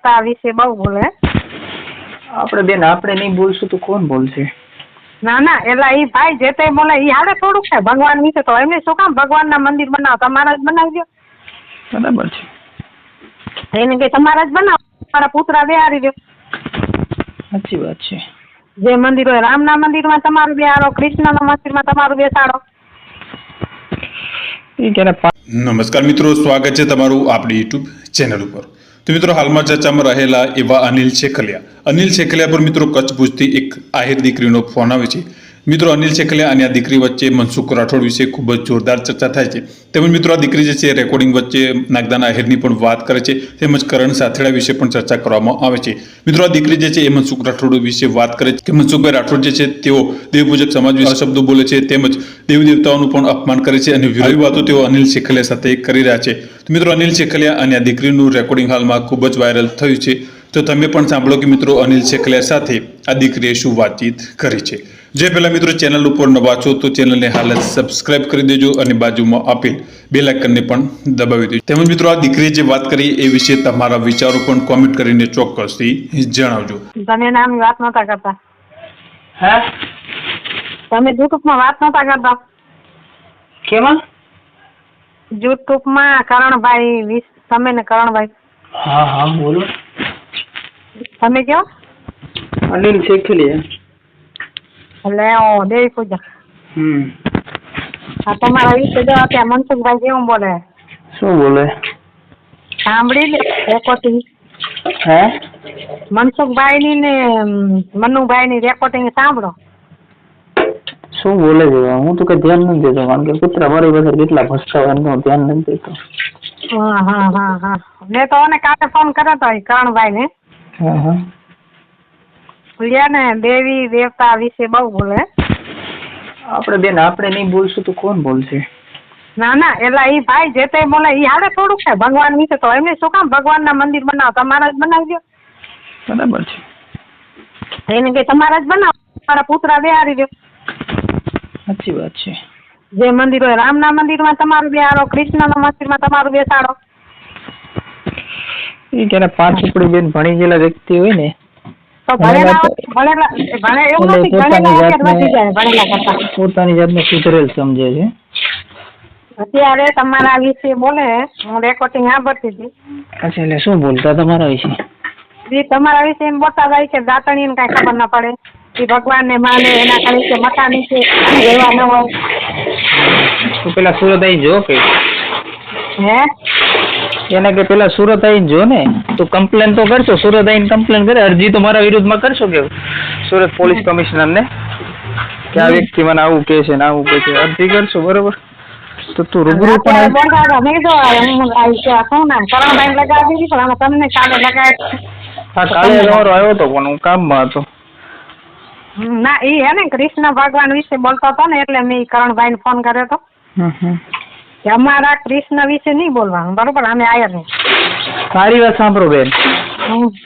દેવતા વિશે બહુ બોલે. આપણે બેન આપણે નહીં બોલશું તો કોણ બોલશે? ના ના એટલે એ ભાઈ જે તે બોલે એ હાલે થોડુંક છે. ભગવાન વિશે તો એમને શું કામ ભગવાનના મંદિર બનાવો? તમારા જ બનાવજો બરાબર છે. એને કે તમારા જ બનાવો. તમારા પુતરા બેહારી દો. સાચી વાત છે. જે મંદિર હોય રામના મંદિરમાં તમારું બેહાડો કૃષ્ણના મંદિરમાં તમારું બેસાડો. નમસ્કાર મિત્રો સ્વાગત છે તમારું આપણી યુટ્યુબ ચેનલ ઉપર. તો મિત્રો હાલમાં ચર્ચામાં રહેલા એવા અનિલ શેખલિયા. અનિલ શેખલિયા પર મિત્રો કચ્છ ભુજથી એક આહિર દીકરીનો ફોન આવે છે. મિત્રો અનિલ શેખલે અને આ દીકરી વચ્ચે મનસુખ રાઠોડ વિશે ખૂબ જ જોરદાર ચર્ચા થાય છે. તેમજ મિત્રો, આ દીકરી જે છે રેકોર્ડિંગ વચ્ચે નાગદાના આહિરની પણ વાત કરે છે. તેમજ કરણ સાથેડા વિશે પણ ચર્ચા કરવામાં આવે છે. મિત્રો, આ દીકરી જે છે, એ મનસુખ રાઠોડ વિશે વાત કરે છે. કે મનસુખભાઈ રાઠોડ જે છે, તેઓ દેવપૂજક સમાજ વિશે શબ્દો બોલે છે, તેમજ દેવી દેવતાઓનું પણ અપમાન કરે છે અને વિરોધી વાતો તેઓ અનિલ શેખલિયા સાથે કરી રહ્યા છે. મિત્રો, અનિલ શેખલિયા અને આ દીકરીનું રેકોર્ડિંગ હાલમાં ખૂબ જ વાયરલ થયું છે. તો તમે પણ સાંભળો કે મિત્રો અનિલ શેખલિયા સાથે આ દીકરીએ શું વાતચીત કરી છે. જે પહેલાં મિત્રો ચેનલ ઉપર નવા છો તો ચેનલને હાલ જ સબસ્ક્રાઇબ કરી દેજો અને બાજુમાં આપેલ બે લાઇકનને પણ દબાવી દેજો. તેમજ મિત્રો આ દીકરીએ જે વાત કરી એ વિશે તમારા વિચારો પણ કોમેન્ટ કરીને ચોક્કસથી જણાવજો. તમે નામ વાત નતા કરતા. હા? તમે યુટ્યુબમાં વાત નતા કરતા. કેમાં? યુટ્યુબમાં કરણભાઈ તમે ને કરણભાઈ. હા હા બોલો. તમે કયો? અનિલ શેખલિયા. એટલે ઓ દેવી પૂજા. હમ. આ તમારા વિશે જો અત્યારે મનસુખભાઈ કેવું બોલે? શું બોલે? સાંભળી લે રેકોર્ડિંગ હે? મનસુખભાઈની ને મનુભાઈની રેકોર્ડિંગ સાંભળો. શું બોલે છે? હું તો કઈ ધ્યાન નથી દેતો કારણ કે કૂતરા મારી પાસે કેટલા ભસકા હોય હું ધ્યાન નથી દેતો. હા હા હા હા. મેં તો અને કાલે ફોન કર્યો હતો એ કરણભાઈને. હા હા. બોલ્યા ને દેવી દેવતા વિશે બહુ બોલે. આપણે બેન આપણે નહીં બોલશું તો કોણ બોલશે? ના ના એટલે એ ભાઈ જે તે બોલે એ હાલે થોડુંક છે ભગવાન વિશે તો. એમને શું કામ ભગવાનના મંદિર બનાવો? તમારા જ બનાવજો. બરાબર છે. એને કે તમારા જ બનાવો. તમારા પુતરા બેહારી દો સાચી વાત છે. જે મંદિર હોય રામના મંદિરમાં તમારું બેહાડો કૃષ્ણના મંદિરમાં તમારું બેસાડો. એ કે પાંચ ઉપડી બેન ભણી ગયેલા વ્યક્તિ હોય ને એવું પોતાની જાતને- સુધરેલ સમજે છે. અત્યારે તમારા વિશે બોલે હું રેકોર્ડિંગ સાંભળતી હતી અચ્છા એટલે શું બોલતા તમારા વિશે? તમારા વિશે એમ બોલતા જાય કે દાતણીને કઈ ખબર ના પડે. એ ભગવાનને માને એના કાંઈ કે મતા નીચે રહેવા ન હોય. પેલા સુરત આવી જો કે. હે? એને કે પેલા સુરત આવીને જો ને તો કમ્પ્લેન તો કરશો સુરત આવીને કમ્પ્લેન કરે અરજી તો મારા વિરુદ્ધમાં કરશો કે સુરત પોલીસ કમિશનર ને કે આ વ્યક્તિ મને આવું કહે છે ને આવું કહે છે અરજી કરશો બરોબર? તો તું રૂબરૂ પણ હું કાલે તમારો આવ્યો હતો પણ હું કામમાં હતો. ના એ હે ને કૃષ્ણ ભગવાન વિશે બોલતો હતો ને એટલે મેં કરણભાઈ ને ફોન કર્યો હતો. હમ હમ. કે અમારા કૃષ્ણ વિશે નહીં બોલવાનું બરોબર? અમે આયર નહીં. સારી વાત સાંભળો બેન.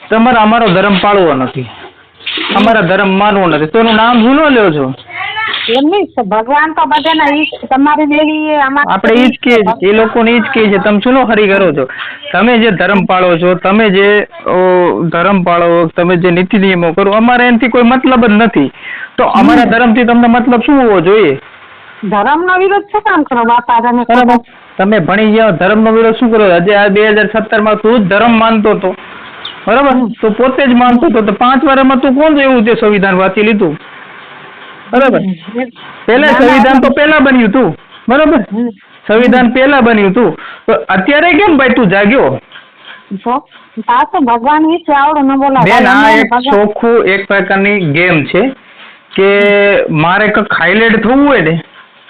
તમારે અમારો ધર્મ પાળવો નથી. અમારા ધર્મ માનવો નથી. તો એનું નામ શું લ્યો છો? એમ નહીં ભગવાન તો બધાના ઈ તમારી લેવી આપણે ઈ જ કહે છે. એ લોકોને ઈ જ કહે છે તમે શું હરી કરો છો? તમે જે ધર્મ પાળો છો તમે જે ધર્મ પાળો તમે જે નીતિ નિયમો કરો અમારે એનાથી કોઈ મતલબ જ નથી. તો અમારા ધર્મથી તમને મતલબ શું હોવો જોઈએ? ધર્મનો વિરોધ શું કામ કરો? બાપા તમે બરાબર. તમે ભણી ગયા ધર્મનો વિરોધ શું કરો? આજે આ બે હજાર સત્તરમાં તું જ ધર્મ માનતો હતો. બરાબર? તો પોતે જ માનતો હતો. તો પાંચ વર્ષમાં તું કોણ એવું તે સંવિધાન વાંચી લીધું? બરાબર? પહેલા સંવિધાન તો પહેલા બન્યું તું. બરાબર? સંવિધાન પહેલા બન્યું તું. તો અત્યારે કેમ ભાઈ તું? જાગ્યો? તો ભગવાન વિશે આવડું ન બોલાય. બેન આ એક ચોખ્ખું એક પ્રકારની ગેમ છે કે મારે કંઈક હાઇલાઇટ થવું હોય ને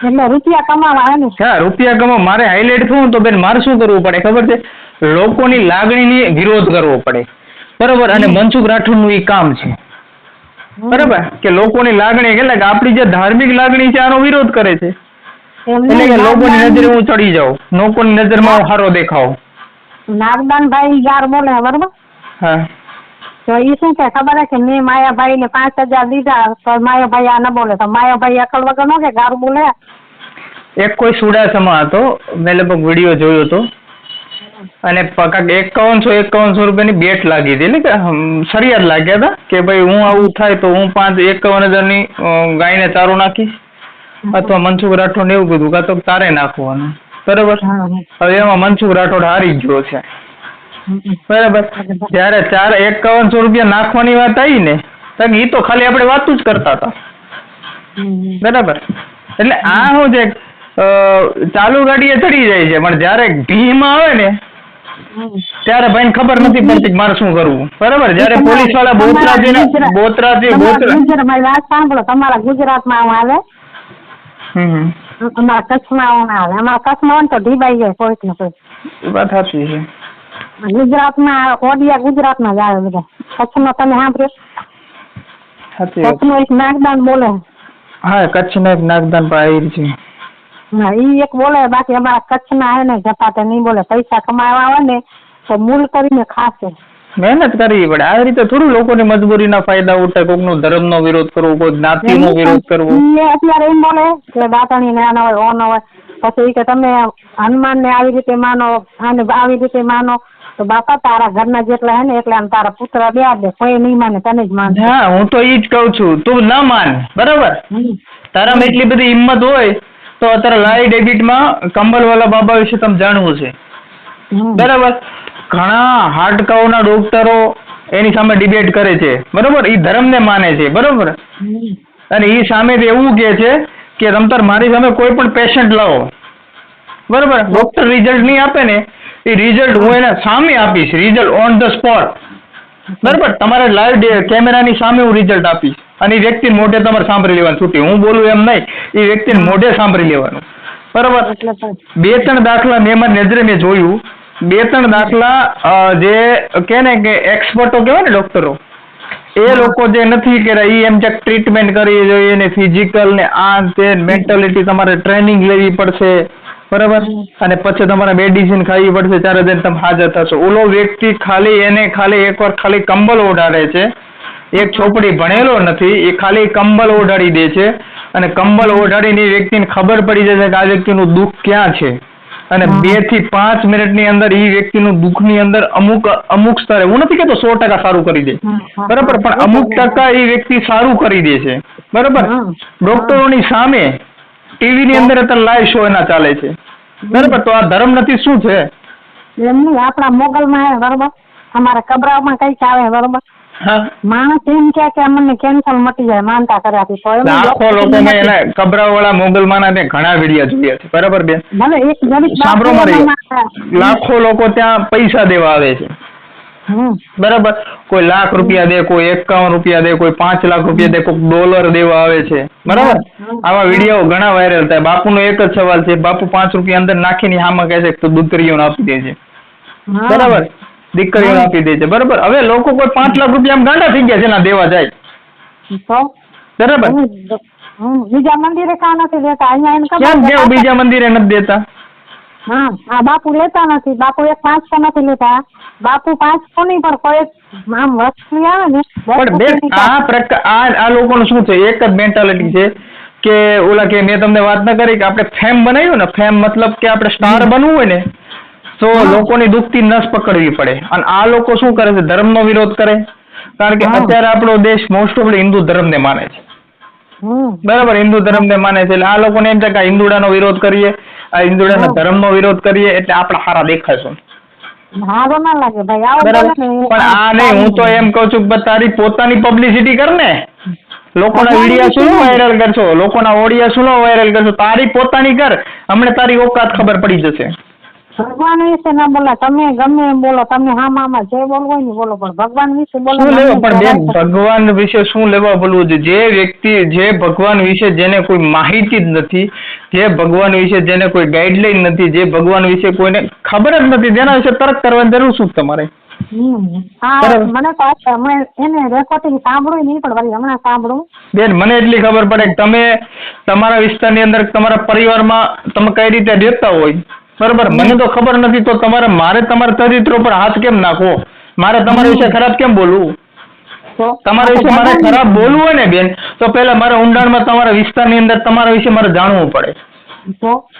એટલે રૂપિયા કમાવા હે હા રૂપિયા કમો મારે હાઇલાઇટ થવું તો બેન મારે શું કરવું પડે? ખબર છે? લોકોની લાગણીની વિરોધ કરવો પડે. બરોબર? અને મનસુખ રાઠોડનું એ કામ છે. બરાબર? કે લોકોની લાગણી એટલે કે આપણી જે ધાર્મિક લાગણી છે આનો વિરોધ કરે છે. એટલે કે લોકોની નજરે હું ચડી જાઉં. લોકોની નજરમાં હું સારો દેખાવ નાગદાનભાઈ યાર બોલે બરોબર? હા. તો એ શું કે ખબર છે કે મેં માયાભાઈ ને પાંચ હજાર દીધા તો માયાભાઈ આ ન બોલે. તો માયાભાઈ અકલ વગર નો કે ગારું બોલે? એક કોઈ સુડાસમાં હતો મેં લગભગ વીડિયો જોયો હતો. અને કાંઈક એકાવનસો એકાવનસો રૂપિયાની બેટ લાગી હતી. એટલે કે ફરિયાદ લાગ્યા હતા કે ભાઈ હું આવું થાય તો હું પાંચ એકાવન હજારની ગાય ગાયને ચારો નાખીશ અથવા મનસુખ રાઠોડને એવું કીધું કાં તો તારે નાખવાનું. બરોબર? હવે એમાં મનસુખ રાઠોડ હારી ગયો છે. બરાબર. જ્યારે ચાર એકાવનસો રૂપિયા નાખવાની વાત આવી ને એ તો ખાલી આપણે વાતું જ કરતા હતા. બરાબર. એટલે આ શું છે ચાલુ ગાડીએ ચડી જાય છે પણ જ્યારે ભીમ આવે ને ત્યારે ભાઈ ખબર નથી પડતી કે મારે શું કરવું. બરાબર? જયારે પોલીસવાળા બોતરાજી બોતરાજી બોતરા મારી વાત સાંભળો તમારા ગુજરાતમાં આવું આવે. અમારા કચ્છમાં આવું અમારા કચ્છમાં આવે તો ઢીબાઈ જાય કોઈક. ને કોઈ વાત સાચી છે. ગુજરાતમાં ઓડિયા ગુજરાતમાં જ આવે બધા. કચ્છનો તમે સાંભળ્યો? કચ્છ નો કચ્છનો એક નાગદાન બોલે. હા કચ્છના એક નાગદાન પાયર છે. હા ઈ એક બોલે બાકી અમારા કચ્છના હે ને જતા તે નહીં બોલે. પૈસા કમાવા હોય ને તો મૂલ કરીને ખાશે. મહેનત કરવી પડે. આવી રીતે થોડું લોકોની મજબૂરીના ફાયદા ઉઠાય કોકનો ધર્મનો વિરોધ કરવો કોઈ જ્ઞાતિનો વિરોધ કરવો. અત્યારે એમ બોલે કે દાતણી ને હોય ઓનો હોય. પછી કે તમે હનુમાન ને આવી રીતે માનો અને આવી રીતે માનો. તો બાપા તારા ઘરના જેટલા હે ને એટલા ને તારા પુત્ર બે દે. કોઈ નહીં માને તને જ માન. હા હું તો ઈ જ કહું છું. તું ના માન. બરાબર. તારામાં એટલી બધી હિંમત હોય તો અત્યારે લાઈવ ડેબિટમાં કંબલવાલા બાબા વિશે તમે જાણવું છે. બરાબર? ઘણા હાડકાઓના ડોક્ટરો એની સામે ડિબેટ કરે છે. બરોબર? એ ધર્મને માને છે. બરોબર? અને એ સામે એવું કહે છે કે તમતાર મારી સામે કોઈ પણ પેશન્ટ લાવો. બરોબર? ડોક્ટર રિઝલ્ટ નહીં આપે ને એ રિઝલ્ટ હું એને સામે આપીશ રિઝલ્ટ ઓન ધ સ્પોટ બરાબર? તમારે લાઈવ કેમેરાની સામે હું રિઝલ્ટ આપીશ. અને એ વ્યક્તિને મોઢે તમારે સાંભળી લેવાનું છૂટી. હું બોલું એમ નહીં એ વ્યક્તિને મોઢે સાંભળી લેવાનું. બરાબર? બે ત્રણ દાખલા મેં મારી નજરે મેં જોયું. બે ત્રણ દાખલા જે કે ને કે એક્સપર્ટો કહેવાય ને ડોક્ટરો એ લોકો જે નથી કર્યા એ એમ ચેક ટ્રીટમેન્ટ કરવી જોઈએ ને ફિઝિકલ ને આ તે મેન્ટાલિટી તમારે ટ્રેનિંગ લેવી પડશે. બરાબર? અને પછી તમારે મેડિસિન ખાવી પડશે ત્યારે જઈને તમે હાજર થશો. ઓલો વ્યક્તિ ખાલી એને ખાલી એકવાર ખાલી કંબલ ઓઢાડે છે. એક છોપડી ભણેલો નથી એ ખાલી કંબલ ઓઢાડી દે છે. અને કંબલ ઓઢાડીને એ વ્યક્તિને ખબર પડી જશે કે આ વ્યક્તિનું દુઃખ ક્યાં છે. અને બેથી પાંચ મિનિટની અંદર એ વ્યક્તિનું દુઃખની અંદર અમુક અમુક સ્તરે હું નથી કહેતો સો ટકા સારું કરી દે. બરાબર? પણ અમુક ટકા એ વ્યક્તિ સારું કરી દે છે. બરાબર. ડોક્ટરોની સામે ટીવી ની અંદર અત્યારે લાઈવ શો એના ચાલે છે. બરાબર? તો આ ધર્મ નથી શું છે? એમ નહીં આપણા મોગલ માં બરોબર? અમારા કબરામાં કંઈક આવે બરોબર? માણસ એમ કે કે અમને કેન્સર મટી જાય માનતા કર્યાથી તો. લાખો લોકો મેં વાળા મોગલ માના મેં ઘણા વીડિયો જોયા છે બરાબર બેન? ભલે એક ગરીબ સાંભળો મારી લાખો લોકો ત્યાં પૈસા દેવા આવે છે. બરાબર. કોઈ લાખ રૂપિયા દે કોઈ એકાવન રૂપિયા દે કોઈ પાંચ લાખ રૂપિયા દે કોઈ ડોલર દેવા આવે છે. બરાબર? આવા વીડિયો ઘણા વાયરલ થાય. બાપુનો એક જ સવાલ છે બાપુ પાંચ રૂપિયા અંદર નાખીને હામાં કહે છે કે તું દીકરીઓને આપી દે છે. બરાબર? દીકરીઓને. આપી દે છે. બરાબર? હવે લોકો કોઈ પાંચ લાખ રૂપિયા ગાંડા થઈ ગયા છે ના દેવા જાય. બરાબર? બીજા મંદિરે કા નથી દેતા? અહીંયા કેમ બીજા મંદિરે નથી દેતા? હા આ બાપુ લેતા નથી. બાપુ એક પાંચસો નથી લેતા બાપુ પાંચસો નહીં પણ કોઈ આમ વસ્તુ આવે ને. પણ બેન આ પ્રકાર આ આ લોકોનું શું છે? એક જ મેન્ટાલિટી છે કે ઓલા કે મેં તમને વાત ના કરી કે આપણે ફેમ બનાવ્યું ને ફેમ મતલબ કે આપણે સ્ટાર બનવું હોય ને તો લોકોની દુખતી નસ પકડવી પડે. અને આ લોકો શું કરે છે? ધર્મનો વિરોધ કરે. કારણ કે અત્યારે આપણો દેશ મોસ્ટ ઓફલી હિન્દુ ધર્મને માને છે. બરાબર હિન્દુ ધર્મને માને છે. એટલે આ લોકોને એમ છે કે હિન્દુડાનો વિરોધ કરીએ આ હિન્દુડાના હા. ધર્મનો વિરોધ કરીએ એટલે આપણે સારા દેખાશું. હારો ના લાગે ભાઈ. આવું બરાબર. બોલે ને એ પણ આ નહીં હું તો એમ કહું છું કે તારી પોતાની પબ્લિસિટી કર ને. લોકોના વીડિયો શું વાયરલ કરશો? લોકોના ઓડિયા શું વાયરલ કરશો? તારી પોતાની કર. હમણાં તારી ઓકાત ખબર પડી જશે. ભગવાન વિશે ના બોલા. તમે ગમે એમ બોલો. તમને હા મામા જે બોલવું હોય ને બોલો. પણ ભગવાન વિશે બોલો શું લેવા? પણ બેન ભગવાન વિશે શું લેવા બોલવું છે? જે વ્યક્તિ જે ભગવાન વિશે જેને કોઈ માહિતી જ નથી જે ભગવાન વિશે જેને કોઈ ગાઈડલાઈન નથી જે ભગવાન વિશે કોઈને ખબર જ નથી તેના વિશે તર્ક કરવાની જરૂર શું તમારે? હમ. હા બરાબર. મને તો એને રેકોર્ડિંગ સાંભળ્યું નહીં પણ વળી હમણાં સાંભળું. બેન મને એટલી ખબર પડે કે તમે તમારા વિસ્તારની અંદર તમારા પરિવારમાં તમે કઈ રીતે રહેતા હોય? બરાબર મને તો ખબર નથી તો તમારે મારે તમારા ચરિત્રો પર હાથ કેમ નાખવો? મારે તમારા વિશે ખરાબ કેમ બોલવું? તમારા વિશે મારે ખરાબ બોલવું હોય ને બેન તો પહેલા મારે ઊંડાણમાં તમારા વિસ્તારની અંદર તમારા વિશે મારે જાણવું પડે.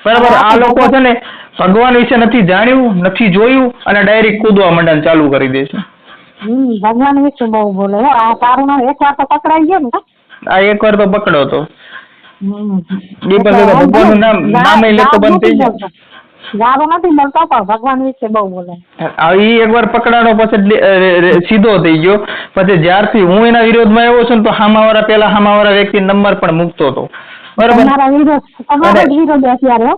બરાબર આ લોકો છે ને ભગવાન વિશે નથી જાણ્યું નથી જોયું અને ડાયરેક્ટ કૂદવા માંડવાનું ચાલુ કરી દે છે. ભગવાન વિશે બહુ બોલે આ તારું નામ એક વાર તો પકડાઈ ગયો ને? આ એકવાર તો પકડો તો. તો ભગવાનનું નામ નામે લેતો બંધ થઈ જાય બોલતો. નથી મળતો પણ ભગવાન વિશે બહુ બોલે. આ એકવાર પકડાનો પછી સીધો થઈ ગયો. પછી જ્યારથી હું એના વિરોધમાં આવ્યો છું તો હામાવાળા પેલા હામાવાળા વ્યક્તિ નંબર પણ મૂકતો હતો. બરાબર?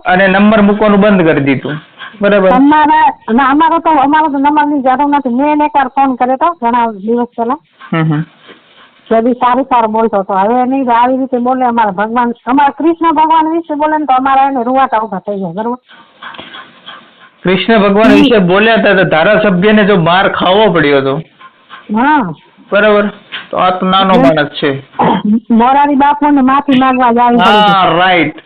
અને- નંબર મૂકવાનું બંધ કરી દીધું. બરાબર? તમારા અમારો તો અમારો તો નંબરની જરૂર નથી. મેં એને એક વાર ફોન કર્યો તો ઘણા દિવસ પહેલા. હમ બી સારું સારું બોલતો હતો. હવે નહીં આવી રીતે બોલે અમારા ભગવાન. અમારા કૃષ્ણ ભગવાન વિશે બોલે ને તો અમારા એને રૂવાટા ઊભા થઈ જાય બરોબર? કૃષ્ણ ભગવાન વિશે બોલ્યા હતા તો ધારાસભ્યને જો માર ખાવો પડ્યો હતો હા. બરાબર? તો આ તો નાનો માણસ છે. મોરારી બાપુ ને માફી માંગવા જ હા રાઈટ?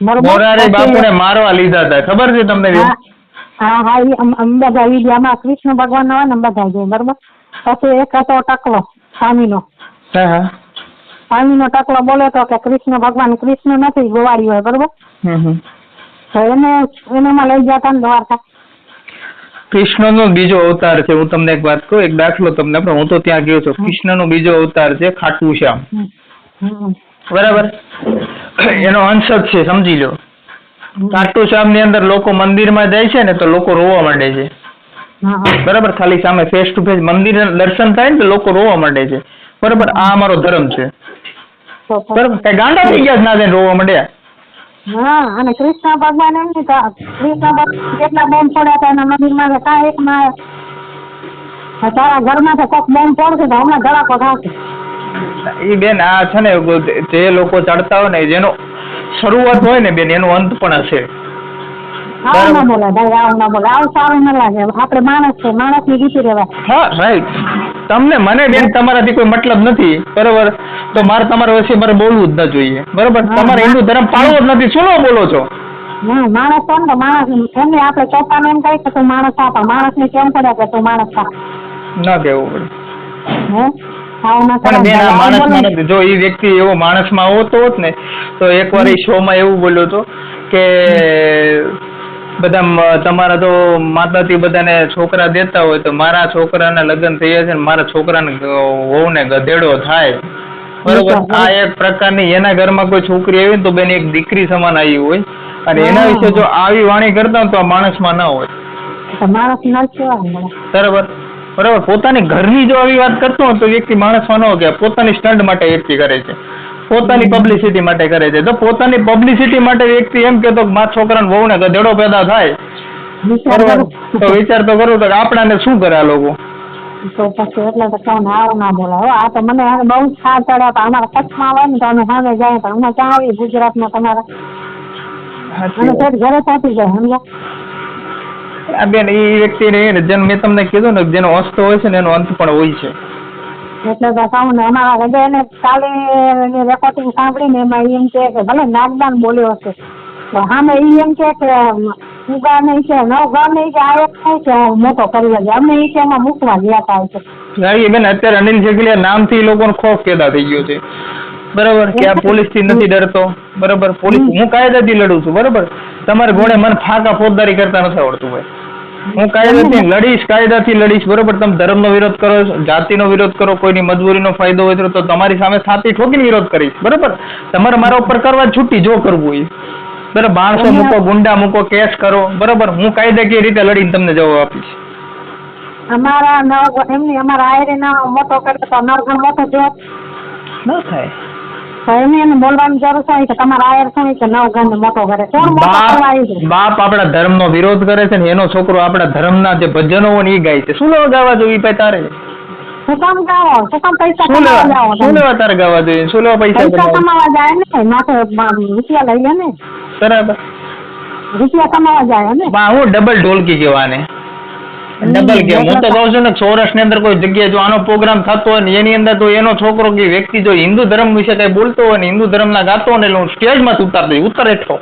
મોરારી બાપુને મારવા લીધા હતા. ખબર છે તમને હા. હા અંબાભાઈ બધા વિડીયામાં કૃષ્ણ ભગવાન હોય ને બધા બરોબર? પછી એક હતો ટકલો. સ્વામીનો. હા હા. સ્વામીનો ટકલો બોલે તો કે કૃષ્ણ ભગવાન કૃષ્ણ નથી ગોવાળી હોય બરોબર? તો એને એનામાં લઈ જતા ને દ્વારકા. કૃષ્ણનો બીજો અવતાર છે હું તમને એક વાત કહું એક દાખલો તમને પણ હું તો ત્યાં ગયો છું. કૃષ્ણનો બીજો અવતાર છે ખાટુ શ્યામ. બરાબર? એનો અંશ જ છે સમજી લો. ખાટુ શ્યામની અંદર લોકો મંદિરમાં જાય છે ને તો લોકો રોવા માંડે છે. બરાબર ખાલી સામે ફેસ ટુ ફેસ મંદિર દર્શન થાય ને તો લોકો રોવા માંડે છે. બરાબર આ અમારો ધર્મ છે. બરાબર કઈ ગાંડા થઈ ગયા ના થઈને રોવા માંડ્યા? હા અને કૃષ્ણ ભગવાન એમ ને કૃષ્ણ ભગવાન કેટલા બોમ્બ છોડ્યા હતા એના મંદિરમાં માં કા એક માં તારા ઘરમાં તો કોક બોમ્બ પડશે તો હમણાં ધડાકો થશે. એ બેન આ છે ને જે લોકો ચડતા હોય ને જેનો શરૂઆત હોય ને બેન એનો અંત પણ હશે. આવું ના બોલે ભાઈ આવું ના બોલે આવું સારું ના લાગે. આપણે માણસ છે માણસની રીતિ રહેવાય. હા રાઈટ તમને મને બેન તમારાથી કોઈ મતલબ નથી. બરોબર? તો મારે તમારા વિશે મારે બોલવું જ ન જોઈએ. બરોબર? તમારે હિન્દુ ધર્મ પાળવો જ નથી. શું બોલો છો? માણસ છે ને માણસ એમને આપણે ચોપાને એમ કહી કે તું માણસ થા માણસ ને કેમ પડે કે તું માણસ ન કેવું પડે. જો એ વ્યક્તિ એવો માણસમાં આવતો હોત ને તો એકવાર એ શોમાં એવું બોલ્યો હતો કે બધા તમારા તો માતાથી બધાને છોકરા દેતા હોય તો મારા છોકરાના લગ્ન થયા છે ને મારા છોકરાને વહુને ગધેડો થાય. બરોબર? આ એક પ્રકારની એના ઘરમાં કોઈ છોકરી આવી ને તો બેન એક દીકરી સમાન આવી હોય. અને એના વિશે જો આવી વાણી કરતા હોય તો આ માણસમાં ના હોય. બરોબર માણસ. બરાબર? બરાબર? પોતાની ઘરની જો આવી વાત કરતો હોય તો વ્યક્તિ માણસમાં ન હોય પોતાની સ્ટન્ટ માટે વ્યક્તિ કરે છે. પોતાની પબ્લિસિટી માટે કરે છે. તો પોતાની પબ્લિસિટી માટે વ્યક્તિ એમ કેતો કે મારા છોકરાને વહુને ગધેડો પેદા થાય. તો વિચાર તો કરું તો આપણાને શું કરે આ લોકો? તો પછી એટલે તો કહું આવો ના બોલાય હો આ તો મને બહુ જ ખાર ચડ્યા હતા અમારા કચ્છમાં આવે ને તો અમે સામે જાય. પણ અમે ક્યાં આવી ગુજરાતમાં તમારા? અને પેટ ઘરે પહોંચી જાય સમજ્યા? આ બેન એ વ્યક્તિને જેમ મેં તમને કીધું ને જેનો અસ્ત હોય છે ને એનો અંત પણ હોય છે. એટલે ને અમારા એને કાલે રેકોર્ડિંગ સાંભળીને એમાં એમ કહે કે ભલે નાગદાન બોલ્યો હશે તો સામે એ એમ કહે કે ઉગા નહીં છે નવ ગા નહીં કે આ એક થાય છે મોટો કરી છે. અમને ઈ કે એમાં મૂકવા ગયા થાય છે બેન અત્યારે અનિલ જેગલિયા નામથી એ લોકોનો ખોફ પેદા થઈ ગયો છે. બરાબર કે આ પોલીસથી નથી ડરતો. બરાબર પોલીસ હું કાયદાથી લડું છું બરાબર? તમારે ગોળે મને ફાંકા ફોજદારી કરતા નથી આવડતું ભાઈ. હું કાયદાથી લડીશ કાયદાથી લડીશ બરોબર? તમે ધર્મનો વિરોધ કરો જાતિનો વિરોધ કરો કોઈની મજબૂરીનો ફાયદો હોય તો- તમારી સામે છાતી ઠોકીને વિરોધ કરીશ બરોબર? તમારે મારા ઉપર કરવા છૂટી જો કરવું હોય. બરાબર? માણસો મૂકો ગુંડા મૂકો કેસ કરો બરોબર? હું કાયદાકીય રીતે લડીને તમને જવાબ આપીશ. અમારા નવ એમની અમારા આયરે ના મોટો કરે તો નરગણ મોટો થયો ન થાય. એને બોલવાની જરૂર છે તમારા આયર શું કે નવ ગણ મોટો કરે કોણ મોટો કરવા બાપ આવ્યું છે? બાપ આપણા ધર્મનો વિરોધ કરે છે ને એનો છોકરો આપણા ધર્મના જે ભજનો હોય ને એ ગાય છે. શું લેવા ગાવા જોઈએ ભાઈ તારે? શું કામ ગાવો? શું કામ પૈસા કમાવા લેવા શું લેવા તારે ગાવા જોઈએ? શું લેવા પૈસા પૈસા કમાવા? કમાવા જાય ને? માથે રૂપિયા લઈ લે ને? બરાબર. રૂપિયા કમાવા જાય ને? બા હું ડબલ ઢોલકી કહેવાને ડબલ ગેમ હું તો કહું છું ને સૌરાષ્ટ્રની અંદર કોઈ જગ્યાએ જો આનો પ્રોગ્રામ થતો હોય ને એની અંદર તો એનો છોકરો કે વ્યક્તિ જો હિન્દુ ધર્મ વિશે કઈ બોલતો હોય ને હિન્દુ ધર્મના ગાતો હોય ને એટલે હું સ્ટેજમાં ઉતાર દઈ ઉતરે છો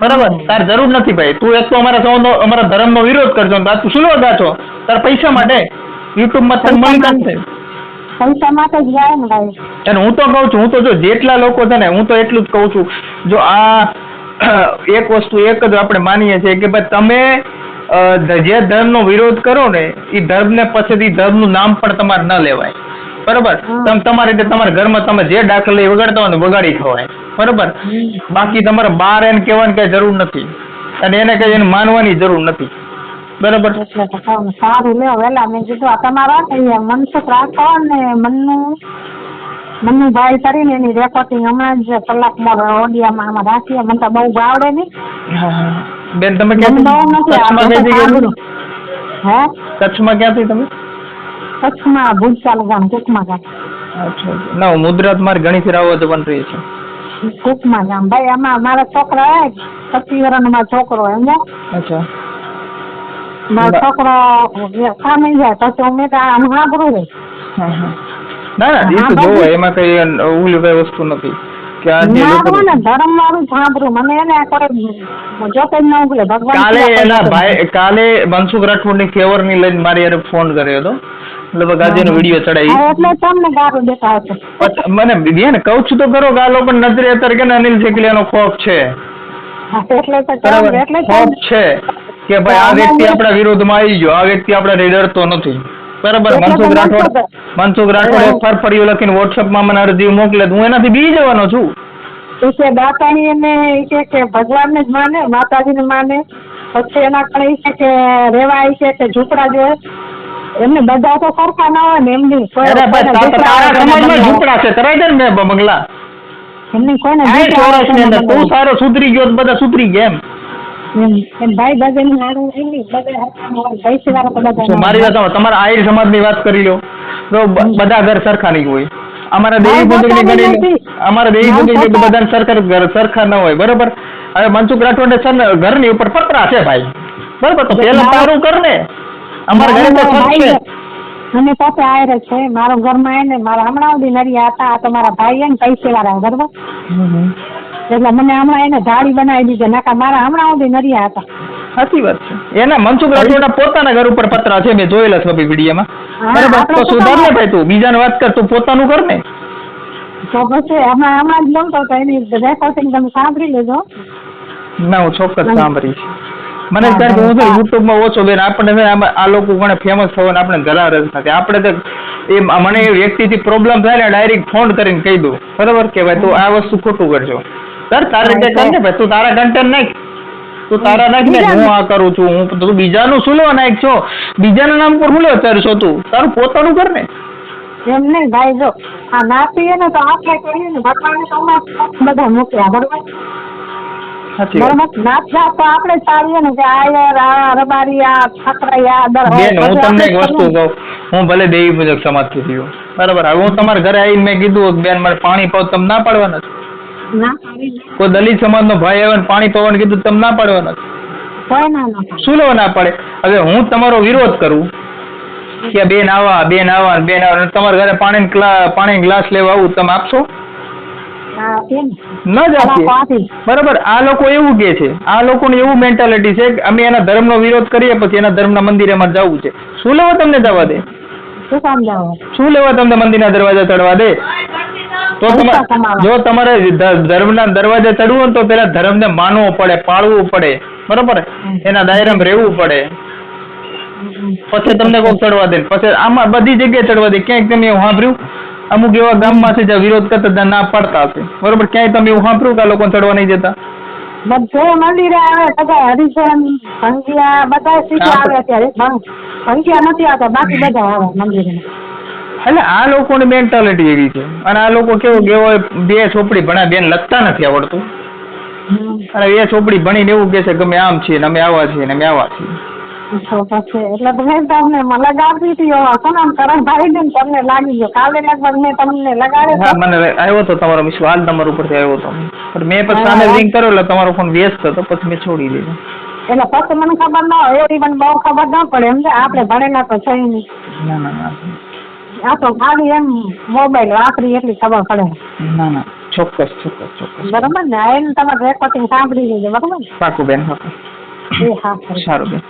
બરાબર? તાર જરૂર નથી ભાઈ. તું એક તો અમારા સૌનો અમારા ધર્મનો વિરોધ કરજો ને તું શું ગા છો તાર પૈસા માટે યુટ્યુબમાં તને પૈસા મળી માટે. પૈસા માટે જ જાય ને ભાઈ. અને હું તો કહું છું હું તો જો જેટલા લોકો છે ને હું તો એટલું જ કહું છું જો આ એક વસ્તુ એક જ આપણે માનીએ છીએ કે ભાઈ તમે જે ધર્મનો વિરોધ કરો ને એ ધર્મને પછીથી ધર્મનું નામ પણ તમારે ન લેવાય. બરોબર? તમે તમારી રીતે તમારા ઘરમાં તમે જે દાખલ વગાડતા હોય ને વગાડી ખવાય. બરોબર? બાકી તમારે બહાર એને કહેવાની કઈ જરૂર નથી. અને એને કઈ એને માનવાની જરૂર નથી. બરોબર? સારું લ્યો વેલા મેં કીધું આ તમારા મનસુખ રાખો ને મનનું મનનું ભાઈ કરીને એની રેકોર્ડિંગ હમણાં જ કલાકમાં ઓડિયામાં આમાં રાખીએ મને તો બહુ ભાવડે નહીં. બેન તમે ક્યાંથી. હે? કચ્છમાં ક્યાંથી તમે? કચ્છમાં ભૂજચાલ ગામ કુકમા ગામ. અચ્છા ના હું મુદ્રાત મારી ઘણી ફેર આવવા જવાનું રહી છે. કુકમા ગામ. ભાઈ આમાં મારા છોકરા પચીસ વર્ષનો મારો છોકરો એમ અચ્છા. મારો છોકરો સામે જાય પછી અમે તો આમ સાંભળું રે હા, હા. ના ના એ તો. જોવો એમાં કઈ ઓલી કઈ વસ્તુ નથી. કે આ જે લોકો ના ને ધર્મ વાળું સાંભળું. મને એને કોઈ જોતે ન ઉગલે. ભગવાન કાલે સિવાય એના કોઈ ભાઈ કાલે મનસુખ રાઠોડની ફેવરની લઈને મારી યાર ફોન કર્યો હતો. લગભગ આજે નો વીડિયો ચડાવી એટલે તમને ગારું દેતા હશે. મને બેન કહું છું તો કરો ગાલો પણ નજરે અત્યારે કે અનિલ શેકલિયાનો ખોફ છે. એટલે તો એટલે ખોફ છે કે ભાઈ આ વ્યક્તિ આપણા વિરોધમાં આવી ગયો. આ વ્યક્તિ આપણા ડરતો નથી. બરાબર. મનસુખ રાઠોડ મનસુખ- રાઠોડ એક ફરફરિયું લખીને વોટ્સઅપમાં મને અરજી મોકલે હું એનાથી બી જવાનો છું. કે દાતાણી એને ઈ કે ભગવાનને જ માને માતાજીને માને. પછી એના પણ એ કે રેવા ઈ છે કે ઝૂંપડા જોઈએ એમને બધા તો સરખા ના હોય ને એમની. કોઈ- તારા સમાજમાં ઝૂંપડા છે કરાય દે ને મેં બંગલા. એમની કોઈને ને કોઈને તું સારો સુધરી ગયો બધા સુધરી ગયા એમ. મારી. વાત તમારા આહિર સમાજની વાત કરી લો. તો બધા ઘર સરખા નહીં હોય. અમારા દેવી ગણી અમારા દેવી મારી બધા સરકાર ઘર સરખા ન હોય. બરોબર? હવે મનસુખ રાઠોડે છે ને ઉપર પતરા છે ભાઈ. બરોબર? તો પેલા સારું તારું કર ને. અમારા ઘરે તો છે. અને પાસે આયર છે. મારા ઘરમાં એને મારા હમણાં સુધી નરી હતા. મારા ભાઈ એને પૈસે વાળા બરોબર? એટલે મને હમણાં એને ધાડી બનાવી દીધી નાકા મારા હમણાં સુધી નરિયા હતા. સાચી વાત છે. એના મનસુખ રાઠોડના પોતાના ઘર ઉપર પતરા છે મેં જોયેલા છે વિડીયોમાં. બરાબર તો સુધાર ને ભાઈ તું બીજાને વાત કર તું પોતાનું કર ને. તો પછી હમણાં હમણાં જ બોલતો તો એની રેકોર્ડિંગ તમે સાંભળી લેજો. ના હું ચોક્કસ સાંભળીશ. મને કારણ કે હું તો યુટ્યુબમાં ઓછો બેન આપણે છે ને આમાં આ લોકો ઘણા ફેમસ થવાને આપણે જરા રસ નથી આપણે તો એ મને વ્યક્તિથી પ્રોબ્લેમ થાય ને ડાયરેક્ટ ફોન કરીને કહી દઉં. બરોબર? કે ભાઈ તું આ વસ્તુ ખોટું કરજો. સર તારે રીતે કર ને ભાઈ તું તારા કન્ટેન્ટ નાખ. તું તારા નાખ ને હું આ કરું છું હું તું બીજાનું શું લેવા નાખ છો? બીજાના નામ પર હું લેવા ચાર છો તું? તારું પોતાનું કર ને. એમ નહીં ભાઈ જો આ નાતીએ ને તો આપણે કરીએ ને ભગવાને તો બધા મૂક્યા બરોબર? સાચી વાત. બરોબર? નાત જાત તો આપણે ચાલીએ ને કે આયર આ રબારી આ દર હું તમને એક વસ્તુ. કહું હું ભલે દેવી પૂજક સમાજથી થયો બરાબર હવે હું તમારા ઘરે આવીને મેં કીધું બેન મારે પાણી પાવ તમે ના પાડવાના છો. કોઈ દલિત સમાજનો ભાઈ આવે પાણી પવન કીધું તમે ના પાડવાના. શું લેવા ના પાડે? હવે હું તમારો વિરોધ કરું કે બેન આવા બેન આવા બેન આવા તમારા ઘરે પાણી પાણી ગ્લાસ લેવા આવું તમે આપશો? ને. જ આપીએ. બરાબર આ લોકો એવું કે છે. આ લોકોની એવું મેન્ટાલિટી છે કે અમે એના ધર્મનો વિરોધ કરીએ પછી એના ધર્મના મંદિરે અમારે જવું છે. શું લેવા તમને જવા દે? શું શું લેવા તમને મંદિરના દરવાજા ચડવા દે? તો. જો તમારે ધર્મના દરવાજે ચડવું હોય તો પેલા ધર્મને માનવું પડે પાળવું પડે. બરોબર? એના દાયરામાં રહેવું પડે. પછી તમને કોક ચડવા દે પછી આમાં બધી જગ્યાએ ચડવા દે. ક્યાંક તમે એવું સાંભળ્યું? અમુક એવા ગામમાં છે જ્યાં વિરોધ કરતા ત્યાં ના પાડતા હશે. બરોબર? ક્યાંય તમે એવું સાંભળ્યું કે આ લોકો ચડવા નહીં જતા બધે મંદિરે આવે બધા હરિશન ભંગિયા બધા શીખવા આવે ત્યારે ભંગિયા નથી આવતા બાકી બધા આવે મંદિરે. એટલે આ લોકોની મેન્ટાલિટી એવી છે. અને આ લોકો કેવું કે બે ચોપડી ભણા બેન લખતા નથી આવડતું. અને એ ચોપડી ભણીને એવું કે છે કે અમે આમ છીએ ને અમે આવા છીએ ને અમે આવા છીએ. એટલે તો તમને મ- હતી સોનામ કરણ ભાઈ ને તમને લાગી ગયો. કાલે લગભગ મેં તમને લગાડ્યો હા મને આવ્યો તો તમારો મિસ હાલ તમારા ઉપરથી આવ્યો તો. પણ મેં પછી સામે રિંગ કર્યો એટલે તમારો ફોન વ્યસ્ત હતો પછી મેં છોડી દીધો. એટલે પછી મને ખબર ન હોય એવી મને બહુ ખબર ન પડે એમ આપણે ભણેલા તો છે નહીં. ના ના ના. આ તો ખાલી એમ મોબાઈલ વાપરી એટલી ખબર પડે. ના ના ચોક્કસ ચોક્કસ ચોક્કસ. બરાબર ને? એને તમારે રેકોર્ડિંગ સાંભળી લેજો બરાબર પાકું બેન પાકું હા. સારું બેન.